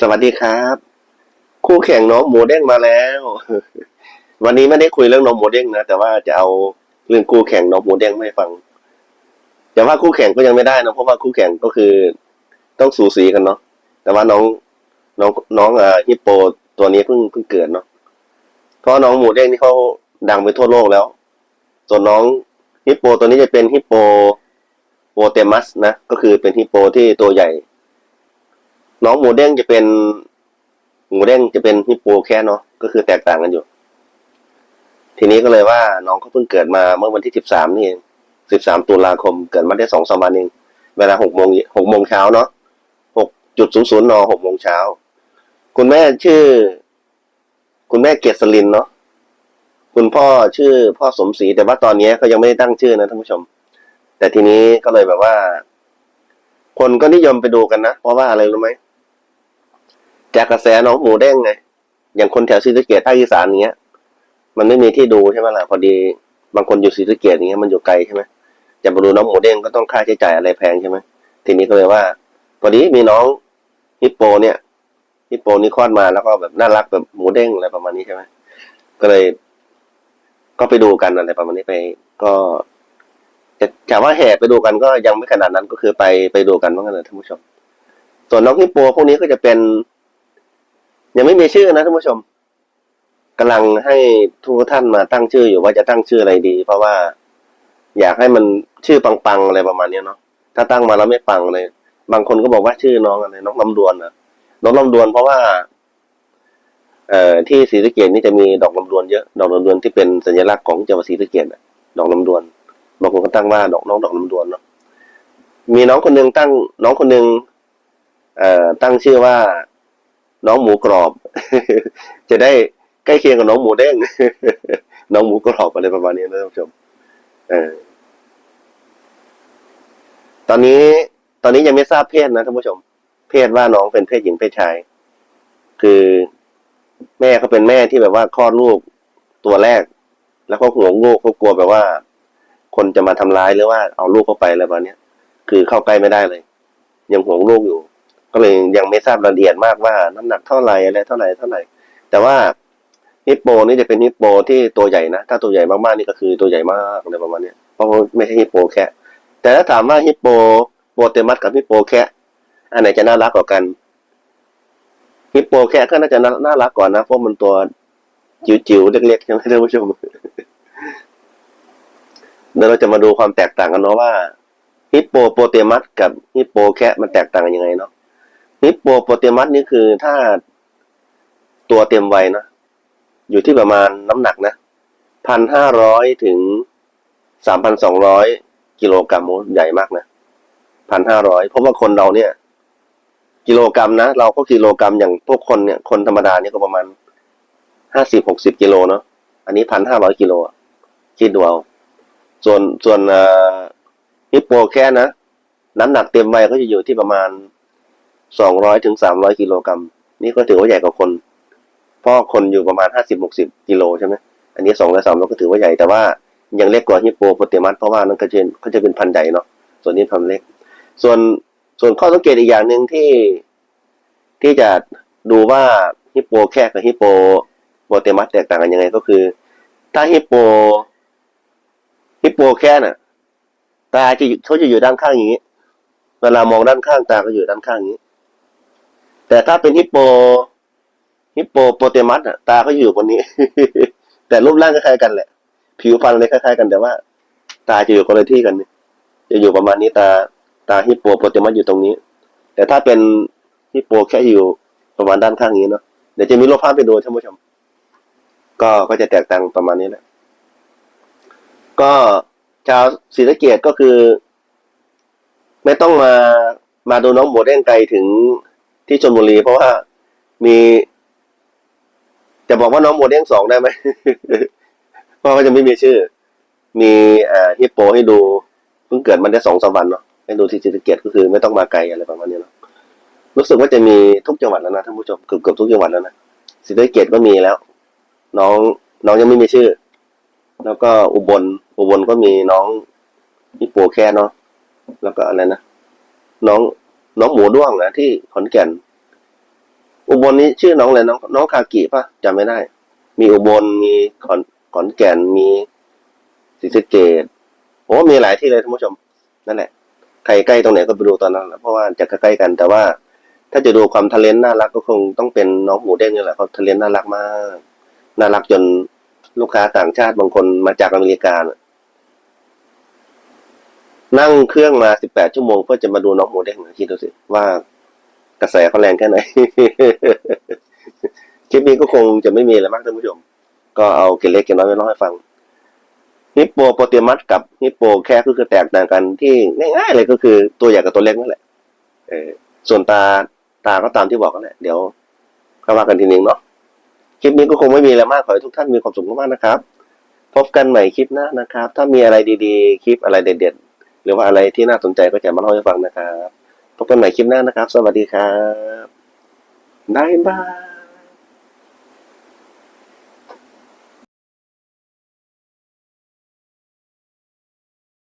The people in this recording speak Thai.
สวัสดีครับ คู่แข่งน้องหมูเด้งมาแล้ว วันนี้ไม่ได้คุยเรื่องน้องหมูเด้งนะแต่ว่าจะเอาเรื่องคู่แข่งน้องหมูเด้งมาให้ฟังแต่ว่าคู่แข่งก็ยังไม่ได้นะเพราะว่าคู่แข่งก็คือต้องสูสีกันเนาะแต่ว่าน้องน้องน้องอ่าฮิปโปตัวนี้เพิ่งเพิ่งเกิดเนาะเพราะน้องหมูเด้งนี่เขาดังไปทั่วโลกแล้ว ส่วนน้องฮิปโปตัวนี้จะเป็นฮิปโปโปเตมัสนะก็คือเป็นฮิปโปที่ตัวใหญ่ น้องหมูเด้งจะเป็น หมูเด้งจะเป็นฮิปโปแค่เนาะก็คือแตกต่างกันอยู่ ทีนี้ก็เลยว่าน้องเขาเพิ่งเกิดมาเมื่อวันที่สิบสามนี่เองสิบสามตุลาคมเกิดมาได้สองสามวันเองเวลาหกโมงหกโมงเช้าเนาะหกจุดศูนย์ศูนย์นหกโมงเช้าคุณแม่ชื่อ คุณแม่เกษรินเนาะคุณพ่อชื่อพ่อสมศรีแต่ว่าตอนนี้เขายังไม่ได้ตั้งชื่อนะท่านผู้ชม แต่ทีนี้ก็เลยแบบว่า คนก็นิยมไปดูกันนะ เพราะว่าอะไรรู้ไหม จากกระแสน้องหมูเด้งไง อย่างคนแถวศรีสะเกดภาคอีสานเนี้ย มันไม่มีที่ดูใช่ไหมล่ะ พอดีบางคนอยู่ศรีสะเกดอย่างเงี้ยมันอยู่ไกลใช่ไหมจะมาดูน้องหมูเด้งก็ต้องค่าใช้จ่ายอะไรแพงใช่ไหมทีนี้ก็เลยว่า พอดีมีน้องฮิปโปเนี่ยฮิปโปนี่คลอดมาแล้วก็แบบน่ารักแบบหมูเด้งอะไรประมาณนี้ใช่ไหมก็เลย ก็ไปดูกันอะไรประมาณนี้ไป ก็จะถามว่าแห่ไปดูกันก็ยังไม่ขนาดนั้นก็คือไปไปดูกันว่างั้นเลยท่านผู้ชม ส่วนน้องฮิปโปพวกนี้ก็จะเป็น ยังไม่มีชื่อนะท่านผู้ชมกำลังให้ทุกท่านมาตั้งชื่ออยู่ว่าจะตั้งชื่ออะไรดี เพราะว่า อยากให้มันชื่อปังๆอะไรประมาณเนี้เนาะถ้าตั้งมาแล้วไม่ปังเลย บางคนก็บอกว่าชื่อน้องอะไรน้องลำดวนนะน้องลำดวนเพราะว่า เอ่อที่ศรีสะเกดนี่จะมีดอกลำดวนเยอะดอกลำดวนที่เป็นสัญลักษณ์ของจังหวัดศรีสะเกดอะดอกลำดวนบางคนก็ตั้งว่าดอกน้องดอกลำดวนเนาะมีน้องคนหนึงตั้ง น้องคนหนึงเอ่อตั้งชื่อว่า น้องหมูกรอบ จะได้ใกล้เคียงกับน้องหมูเด้ง น้องหมูกรอบอะไรประมาณนี้นะท่านผู้ชมเออตอนนี้ ตอนนี้ยังไม่ทราบเพศนะท่านผู้ชม เพศว่าน้องเป็นเพศหญิงเพศชาย คือ แม่เขาเป็นแม่ที่แบบว่าคลอดลูกตัวแรก แล้วก็ห่วงลูกเขากลัวแบบว่า คนจะมาทำร้ายหรือว่าเอาลูกเข้าไปอะไรแบบนี้ยคือเข้าใกล้ไม่ได้เลย ยังห่วงลูกอยู่ ก็เลยยังไม่ทราบรายละเอียดมากว่าน้ำหนักเท่าไหร่อะไรเท่าไหร่เท่าไหร่ แต่ว่าฮิปโปนี่จะเป็นฮิปโปที่ตัวใหญ่นะ ถ้าตัวใหญ่มากๆนี่ก็คือตัวใหญ่มากอะไรประมาณนี้เพราะไม่ใช่ฮิปโปแค่แต่ถ้าถามว่าฮิปโปโปเตมัสกับฮิปโปแค่อันไหนจะน่ารักกว่ากันฮิปโปแค่ก็น่าจะน่ารักกว่านะเพราะมันตัวจิ๋วๆเล็กๆใช่ไหมท่านผู้ชมเดี๋ยวเราจะมาดูความแตกต่างกันเนาะว่าฮิปโปโปเตมัสกับฮิปโปแค่มันแตกต่างกันยังไงเนาะ ฮิปโปโปเตมัสนี่คือถ้าตัวเต็มวัยนะอยู่ที่ประมาณน้ำหนักนะพันห้าร้อยถึงสามพันสองร้อยกิโลกรัมโอ้ใหญ่มากนะพันห้าร้อยเพราะว่าคนเราเนี่ย กิโลกรัมนะเราก็กิโลกรัมอย่างพวกคนเนี่ยคนธรรมดาเนี่ยก็ประมาณห้าสิบหกสิบกิโลเนาะอันนี้พันห้าร้อยกิโลคิดดูเอาส่วนส่วนฮิปโปแค่นะน้ำหนักเต็มวัยก็จะอยู่ที่ประมาณ สองร้อยถึงสามร้อยกิโลกรัมนี่ก็ถือว่าใหญ่กว่าคน เพราะคนอยู่ประมาณห้าสิบหกสิบกิโลใช่ไหมอันนี้สองร้อยสามร้อยก็ถือว่าใหญ่แต่ว่ายังเล็กกว่าฮิปโปโปเตมัสเพราะว่านั่นก็จะเขาจะเป็นพันธุ์ใหญ่เนาะส่วนนี้พันธุ์เล็ก ส่วนส่วนข้อสังเกตอีกอย่างหนึ่งที่ที่จะดูว่าฮิปโปแค่กับฮิปโปโปเตมัสแตกต่างกันยังไงก็คือ ถ้าฮิปโปฮิปโปแค่น่ะตาจะเขาจะอยู่ด้านข้างอย่างนี้ เวลามองด้านข้างตาก็อยู่ด้านข้างอย่างนี้ แต่ถ้าเป็นฮิปโปฮิปโปโปเตมัสอะตาก็อยู่บนนี้ แต่รูปร่างคล้ายๆกันแหละ ผิวพรรณเลยคล้ายๆกันแต่ว่า ตาจะอยู่คนละที่กันจะอยู่ประมาณนี้ตาตาฮิปโปโปเตมัสอยู่ตรงนี้ แต่ถ้าเป็นฮิปโปแค่อยู่ประมาณด้านข้างนี้เนาะเดี๋ยวจะมีรูปภาพไปดูท่านผู้ชม ก็ก็จะแตกต่างประมาณนี้แหละ ก็ชาวศรีสะเกดก็คือ ไม่ต้องมามาดูน้องหมูเด้งไกลถึง ที่ชลบุรีเพราะว่ามีจะบอกว่าน้องหมูเด้งสองได้ไหมเพราะว่าจะไม่มีชื่อ มีอ่าฮิปโปให้ดูเพิ่งเกิดมันได้สองสามวันเนาะให้ดูที่ศรีสะเกดก็คือไม่ต้องมาไกลอะไรประมาณนี้เนาะรู้สึกว่าจะมีทุกจังหวัดแล้วนะท่านผู้ชมเกือบเกือบทุกจังหวัดแล้วนะศรีสะเกดก็มีแล้ว น้องน้องยังไม่มีชื่อ แล้วก็อุบลอุบลก็มีน้องฮิปโปแค่เนาะแล้วก็อะไรนะน้อง น้องหมูด้วงนะที่ขอนแก่น อุบลนี้ชื่อน้องอะไรน้องน้องคากิป่ะจำไม่ได้ มีอุบลมีขอนขอนแก่นมีศรีสะเกดโอ้มีหลายที่เลยท่านผู้ชม นั่นแหละใครใกล้ตรงไหนก็ไปดูตอนนั้นแหละเพราะว่าจะใกล้กัน แต่ว่า ถ้าจะดูความทะเลนน่ารักก็คงต้องเป็นน้องหมูเด้งนี่แหละเขาทะเลนน่ารักมาก น่ารักจนลูกค้าต่างชาติบางคนมาจากอเมริกาน่ะ นั่งเครื่องมาสิบแปดชั่วโมงเพื่อจะมาดูน้องหมูเด้งนคิดดูสิว่ากระแสเขาแรงแค่ไหน คลิปนี้ก็คงจะไม่มีอะไรมากท่านผู้ชม ก็เอาเกล็ดเล็กเกล็ดน้อยมาเล่าให้ฟัง ฮิปโปโปเตมัสกับฮิปโปแค่ก็คือแตกต่างกันที่ง่ายๆเลยก็คือตัวใหญ่กับตัวเล็กนั่นแหละ เออ ส่วนตาตาก็ตามที่บอกกันแหละ เดี๋ยวเข้าว่ากันทีนึงเนาะ คลิปนี้ก็คงไม่มีอะไรมาก ขอให้ทุกท่านมีความสุขมากๆนะครับ พบกันใหม่คลิปหน้านะครับ ถ้ามีอะไรดีๆ คลิปอะไรเด็ดๆ หรือว่าอะไรที่น่าสนใจก็จะมาเล่าให้ฟังนะครับพบกันใหม่คลิปหน้านะครับ สวัสดีครับบายบาย